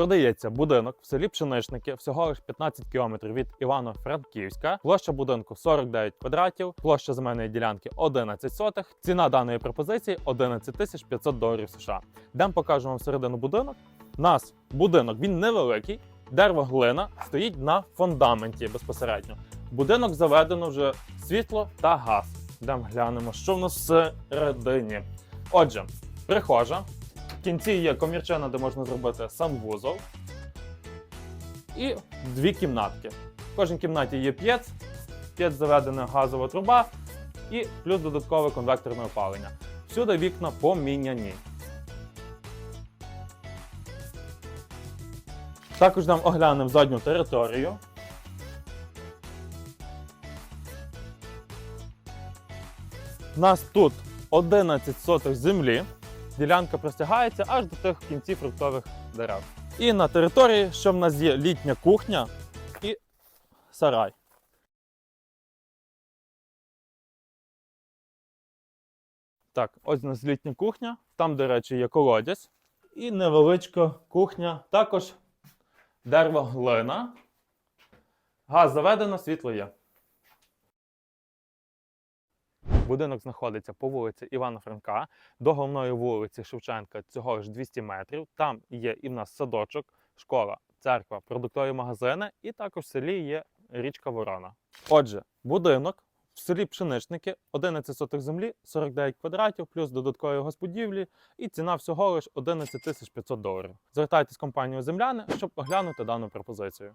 Продається будинок в селі Пшеничники, всього лиш 15 кілометрів від Івано-Франківська. Площа будинку 49 квадратів, площа земельної ділянки 11 сотих. Ціна даної пропозиції 11 тисяч 500 доларів США. Дам покажемо всередину будинок. У нас будинок він невеликий, дерево глина стоїть на фундаменті безпосередньо. Будинок заведено вже світло та газ. Йдемо глянемо, що в нас всередині. Отже, прихожа. В кінці є комірчина, де можна зробити санвузол. І дві кімнатки. В кожній кімнаті є п'єц, п'єц заведена газова труба і плюс додаткове конвекторне опалення. Всюди вікна поміняні. Також нам оглянемо задню територію. У нас тут 11 сотих землі. Ділянка простягається аж до тих кінців фруктових дерев. І на території, що в нас є літня кухня і сарай. Так, ось у нас літня кухня. Там, до речі, є колодязь. І невеличка кухня. Також дерево глина. Газ заведено, світло є. Будинок знаходиться по вулиці Івана Франка до головної вулиці Шевченка цього ж 200 метрів. Там є і в нас садочок, школа, церква, продуктові магазини, і також в селі є річка Ворона. Отже, будинок в селі Пшеничники, 11 сотих землі, 49 квадратів, плюс додаткові госпудівлі, і ціна всього лиш 11 тисяч 500 доларів. Звертайтесь в компанію Земляни, щоб оглянути дану пропозицію.